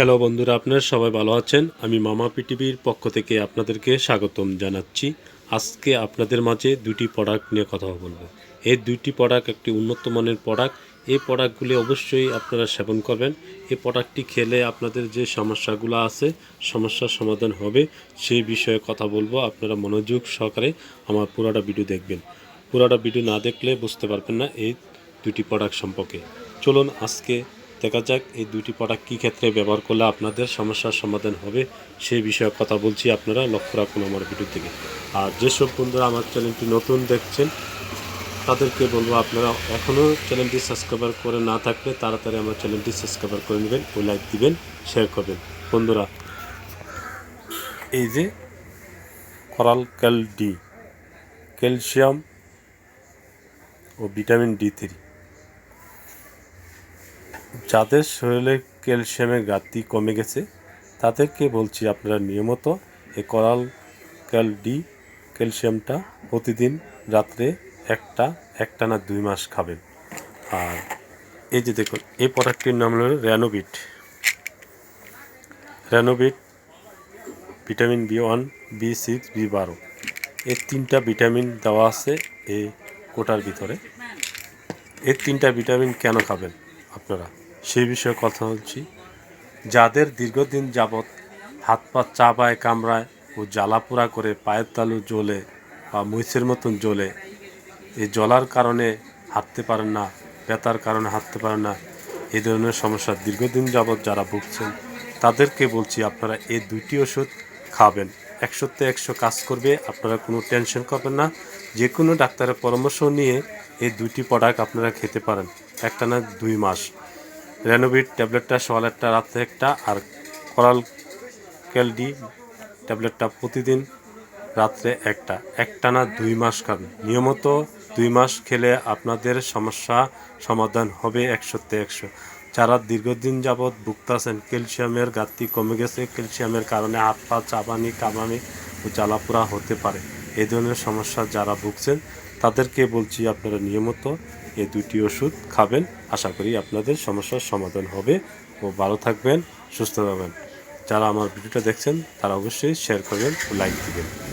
Hello বন্ধুরা, আপনারা সবাই ভালো আছেন? আমি মামা পিটিভির পক্ষ থেকে আপনাদেরকে স্বাগতম জানাচ্ছি। আজকে আপনাদের মাঝে দুটি প্রোডাক্ট নিয়ে কথা বলব। এই দুইটি প্রোডাক্ট একটি উন্নত মানের প্রোডাক্ট এই প্রোডাক্টগুলি অবশ্যই আপনারা সেবন করবেন। এই প্রোডাক্টটি খেলে আপনাদের যে সমস্যাগুলো আছে, সমস্যার সমাধান হবে, সেই বিষয়ে কথা বলব। আপনারা মনোযোগ সহকারে আমার পুরোটা ভিডিও দেখবেন। পুরোটা ভিডিও না দেখলে বুঝতে পারবেন না এই দুটি প্রোডাক্ট সম্পর্কে। চলুন আজকে দেখা যাক এই দুটি প্রোডাক্ট কী ক্ষেত্রে ব্যবহার করলে আপনাদের সমস্যার সমাধান হবে, সেই বিষয়ে কথা বলছি আপনারা, লক্ষ্য রাখুন আমার ভিডিও থেকে। আর যেসব বন্ধুরা আমার চ্যানেলটি নতুন দেখছেন, তাদেরকে বলব আপনারা এখনও চ্যানেলটি সাবস্ক্রাইব করে না থাকলে তাড়াতাড়ি আমার চ্যানেলটি সাবস্ক্রাইব করে নেবেন ও লাইক দিবেন শেয়ার করবেন। বন্ধুরা, এই যে করাল ক্যাল ডি ক্যালসিয়াম ও ভিটামিন ডি থ্রি যাদের শরীরে ক্যালসিয়ামের ঘাটতি কমে গেছে, তাদেরকে বলছি আপনারা নিয়মিত এই করাল ক্যাল ডি ক্যালসিয়ামটা প্রতিদিন রাত্রে একটা একটা না দুই মাস খাবেন। আর এই যে দেখুন, এই প্রোডাক্টটির নাম হলো র্যানোবিট। র্যানোবিট vitamin B one, B six, B বারো। এর তিনটা ভিটামিন দেওয়া আছে এই কোটার ভিতরে। এর তিনটা ভিটামিন কেন খাবেন আপনারা? সেই বিষয়ে কথা বলছি। যাদের দীর্ঘদিন যাবৎ হাত পা চাপায় কামড়ায় ও জ্বালাপোড়া করে পায়ের তালু জ্বলে বা মহিষের মতন জ্বলে, এই জ্বলার কারণে হাঁটতে পারেন না, ব্যথার কারণে হাঁটতে পারেন না, এই ধরনের সমস্যা দীর্ঘদিন যাবৎ যারা ভুগছেন, তাদেরকে বলছি আপনারা এই দুইটি ওষুধ খাবেন। একশোতে একশো কাজ করবে, আপনারা কোনো টেনশন করবেন না যে কোনো ডাক্তারের পরামর্শ নিয়ে এই দুইটি প্রোডাক্ট আপনারা খেতে পারেন, একটা না দুই মাস। রেনোভিট ট্যাবলেটটা সকাল একটা রাত্রে একটা, আর করাল ক্যালডি ট্যাবলেটটা প্রতিদিন রাত্রে একটা। একটানা দুই মাস খাবেন। নিয়মিত দুই মাস খেলে আপনাদের সমস্যা সমাধান হবে একশোতে একশো। যারা দীর্ঘদিন যাবৎ ভুগতেছেন, ক্যালসিয়ামের ঘাটতি কমে গেছে, ক্যালসিয়ামের কারণে হাত পা চাবানি কামানি ও জ্বালাপোড়া হতে পারে। এই ধরনের সমস্যা যারা ভুগছেন, তাদেরকে বলছি আপনারা নিয়মিত এই দুটি ওষুধ খাবেন। আশা করি আপনাদের সমস্যার সমাধান হবে ও ভালো থাকবেন, সুস্থ থাকবেন। যারা আমার ভিডিওটা দেখছেন, তারা অবশ্যই শেয়ার করবেন ও লাইক দিবেন।